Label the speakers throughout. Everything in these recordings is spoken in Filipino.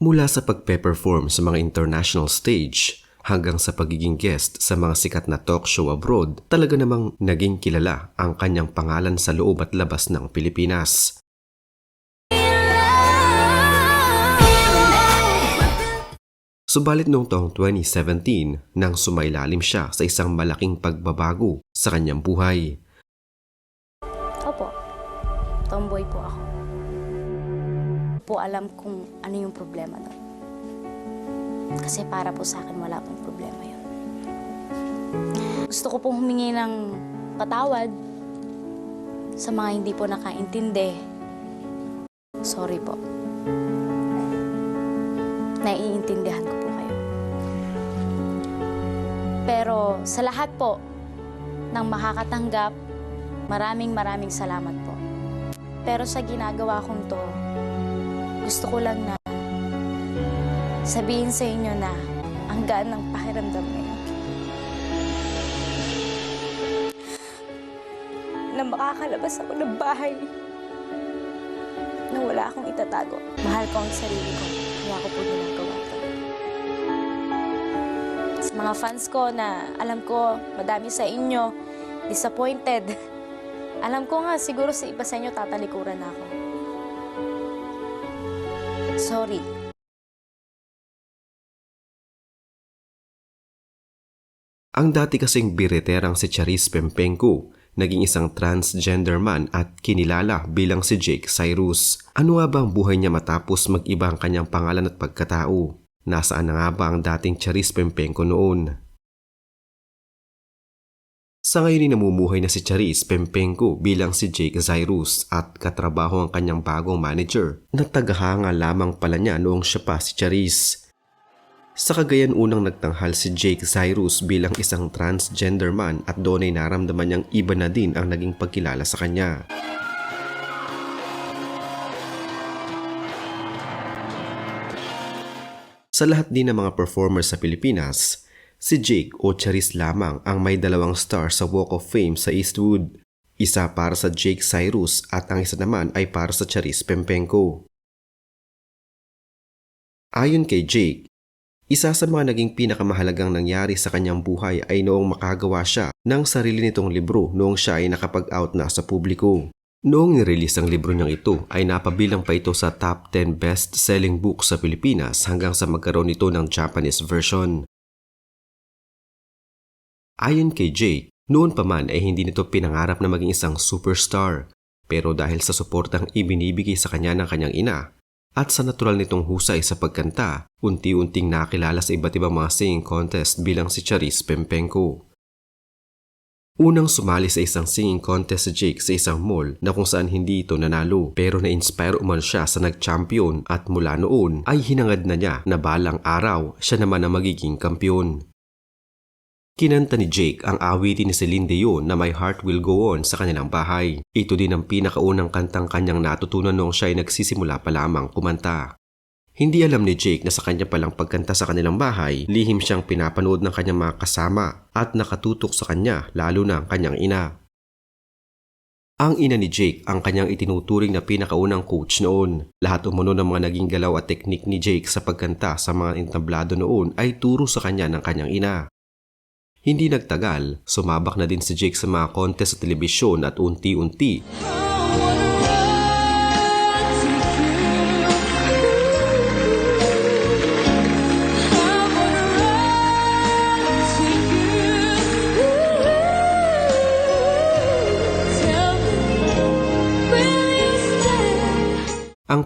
Speaker 1: Mula sa pagpe-perform sa mga international stage hanggang sa pagiging guest sa mga sikat na talk show abroad, talaga namang naging kilala ang kanyang pangalan sa loob at labas ng Pilipinas. Subalit noong taong 2017 nang sumailalim siya sa isang malaking pagbabago sa kanyang buhay.
Speaker 2: Opo, tomboy po ako. Po alam kung ano yung problema doon. Kasi para po sa akin wala pong problema yun. Gusto ko pong humingi ng patawad sa mga hindi po nakaintindi. Sorry po. Naiintindihan ko po kayo. Pero sa lahat po ng makakatanggap, Maraming maraming salamat po. Pero sa ginagawa kong to, gusto ko lang na sabihin sa inyo na ang gaan ng pakiramdam ngayon. Na makakalabas ako ng bahay na wala akong itatago. Mahal ko ang sarili ko, kaya ko po ginagawa to. Sa mga fans ko na alam ko madami sa inyo disappointed. Alam ko nga, siguro sa iba sa inyo tatalikuran ako. Sorry.
Speaker 1: Ang dati kasing bireterang si Charis Pempenko, naging isang transgender man at kinilala bilang si Jake Cyrus. Ano nga ba ang buhay niya matapos mag-iba ang kanyang pangalan at pagkatao? Nasaan na nga ba ang dating Charis Pempenko noon? Sa ngayon ay namumuhay na si Charis Pempenko bilang si Jake Cyrus at katrabaho ang kanyang bagong manager na tagahanga lamang pala niya noong siya pa si Charis. Sa Cagayan unang nagtanghal si Jake Cyrus bilang isang transgender man at doon ay naramdaman niyang iba na din ang naging pagkilala sa kanya. Sa lahat din ng mga performers sa Pilipinas, si Jake o Charis lamang ang may dalawang star sa Walk of Fame sa Eastwood. Isa para sa Jake Cyrus at ang isa naman ay para sa Charis Pempenko. Ayon kay Jake, isa sa mga naging pinakamahalagang nangyari sa kanyang buhay ay noong makagawa siya ng sarili nitong libro noong siya ay nakapag-out na sa publiko. Noong nirelease ang libro niyang ito ay napabilang pa ito sa top 10 best-selling book sa Pilipinas hanggang sa magkaroon ito ng Japanese version. Ayon kay Jake, noon pa man ay hindi nito pinangarap na maging isang superstar pero dahil sa suportang ibinibigay sa kanya ng kanyang ina at sa natural nitong husay sa pagkanta, unti-unting nakilala sa iba't ibang mga singing contest bilang si Charis Pempenko. Unang sumali sa isang singing contest si Jake sa isang mall na kung saan hindi ito nanalo pero na-inspire uman siya sa nag-champion at mula noon ay hinangad na niya na balang araw siya naman ang magiging kampiyon. Kinanta ni Jake ang awitin ni Celine Dion na My Heart Will Go On sa kanilang bahay. Ito din ang pinakaunang kantang kanyang natutunan noong siya ay nagsisimula pa lamang kumanta. Hindi alam ni Jake na sa kanya palang pagkanta sa kanilang bahay, lihim siyang pinapanood ng kanyang mga kasama at nakatutok sa kanya lalo na ang kanyang ina. Ang ina ni Jake ang kanyang itinuturing na pinakaunang coach noon. Lahat umuno ng mga naging galaw at teknik ni Jake sa pagkanta sa mga entablado noon ay turo sa kanya ng kanyang ina. Hindi nagtagal, sumabak na din si Jake sa mga contest sa telebisyon at unti-unti. Ang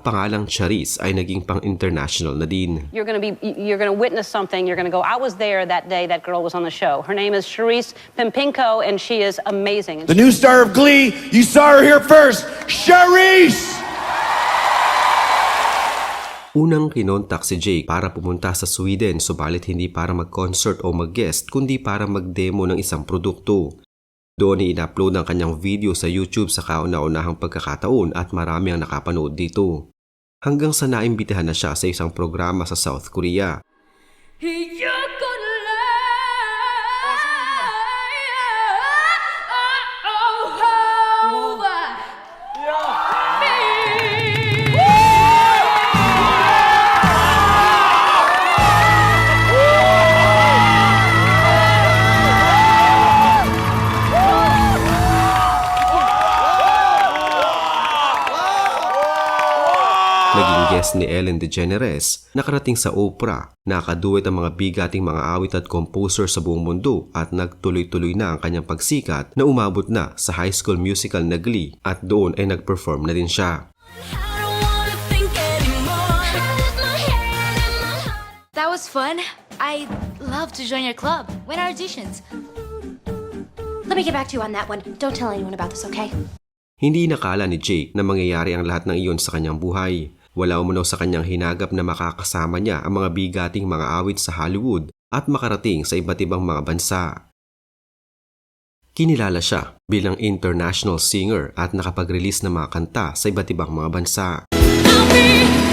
Speaker 1: pangalang Charis ay naging pang-international na din.
Speaker 3: You're going to be, you're going to witness something. You're going to go, I was there that day that girl was on the show. Her name is Charisse Pimpinko, and she is amazing.
Speaker 4: The new star of Glee, you saw her here first, Charisse!
Speaker 1: Unang kinontak si Jake para pumunta sa Sweden subalit hindi para mag-concert o mag-guest kundi para mag-demo ng isang produkto. Doon ay in-upload ang kanyang video sa YouTube sa kauna-unahang pagkakataon at marami ang nakapanood dito. Hanggang sa naimbitahan na siya sa isang programa sa South Korea.
Speaker 5: You're
Speaker 1: guest ni Ellen DeGeneres, nakarating sa Oprah, nakaduwet ang mga bigating mga awit at composer sa buong mundo at nagtuloy-tuloy na ang kanyang pagsikat na umabot na sa high school musical na Glee at doon ay nag-perform na din siya.
Speaker 6: That was fun. I'd love to join your club. When are auditions?
Speaker 7: Let me get back to you on that one. Don't tell anyone about this, okay?
Speaker 1: Hindi nakala ni Jake na mangyayari ang lahat ng iyon sa kanyang buhay. Wala umano sa kanyang hinagap na makakasama niya ang mga bigating mga awit sa Hollywood at makarating sa iba't ibang mga bansa. Kinilala siya bilang international singer at nakapag-release ng mga kanta sa iba't ibang mga bansa.
Speaker 5: I'll be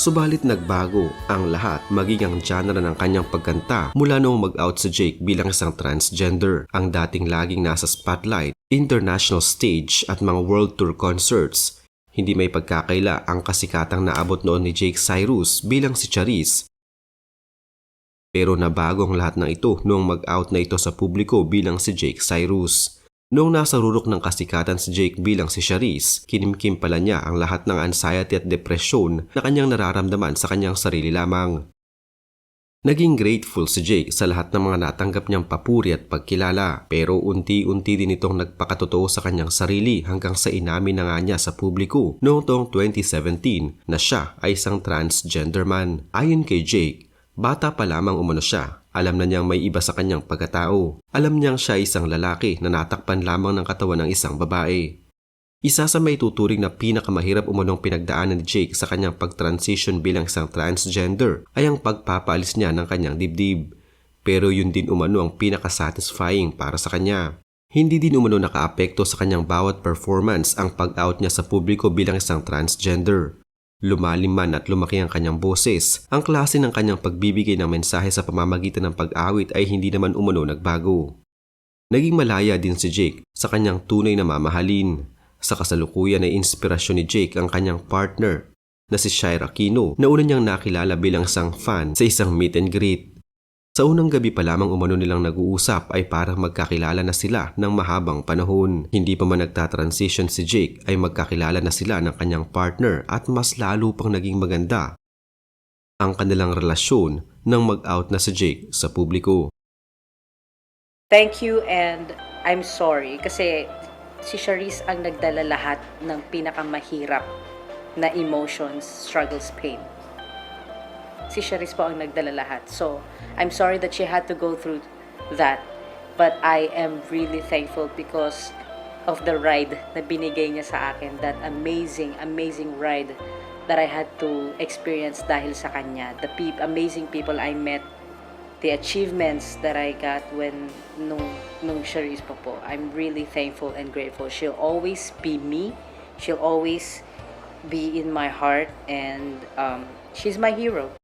Speaker 1: Subalit nagbago ang lahat maging ang genre ng kanyang pagkanta mula noong mag-out si Jake bilang isang transgender. Ang dating laging nasa spotlight, international stage at mga world tour concerts. Hindi may pagkakaila ang kasikatang naabot noon ni Jake Cyrus bilang si Charisse. Pero nabago ang lahat ng ito noong mag-out na ito sa publiko bilang si Jake Cyrus. Noong nasa rurok ng kasikatan si Jake bilang si Charisse, kinimkim pala niya ang lahat ng anxiety at depresyon na kanyang nararamdaman sa kanyang sarili lamang. Naging grateful si Jake sa lahat ng mga natanggap niyang papuri at pagkilala pero unti-unti din itong nagpakatotoo sa kanyang sarili hanggang sa inamin na nga niya sa publiko noong taong 2017 na siya ay isang transgender man. Ayon kay Jake, bata pa lamang umano siya alam na niyang may iba sa kanyang pagkatao. Alam niyang siya isang lalaki na natakpan lamang ng katawan ng isang babae. Isa sa may tuturing na pinakamahirap umunong pinagdaanan ni Jake sa kanyang pag-transition bilang isang transgender ay ang pagpapalis niya ng kanyang dibdib. Pero yun din umano ang pinaka-satisfying para sa kanya. Hindi din umano nakaapekto sa kanyang bawat performance ang pag-out niya sa publiko bilang isang transgender. Lumalim man at lumaki ang kanyang boses, ang klase ng kanyang pagbibigay ng mensahe sa pamamagitan ng pag-awit ay hindi naman umano nagbago. Naging malaya din si Jake sa kanyang tunay na mamahalin. Sa kasalukuyan ay inspirasyon ni Jake ang kanyang partner na si Shira Aquino na una niyang nakilala bilang isang fan sa isang meet and greet. Sa unang gabi pa lamang umano nilang nag-uusap ay parang magkakilala na sila ng mahabang panahon. Hindi pa man nagta-transition si Jake ay magkakilala na sila ng kanyang partner at mas lalo pang naging maganda ang kanilang relasyon nang mag-out na si Jake sa publiko.
Speaker 8: Thank you and I'm sorry kasi si Charisse ang nagdala lahat ng pinakamahirap na emotions, struggles, pain. Si Charisse po ang nagdala lahat. So, I'm sorry that she had to go through that. But I am really thankful because of the ride na binigay niya sa akin. That amazing, amazing ride that I had to experience dahil sa kanya. The peop amazing people I met the achievements that I got when nung nung Charisse pa po. I'm really thankful and grateful. She'll always be me. She'll always be in my heart and um, she's my hero.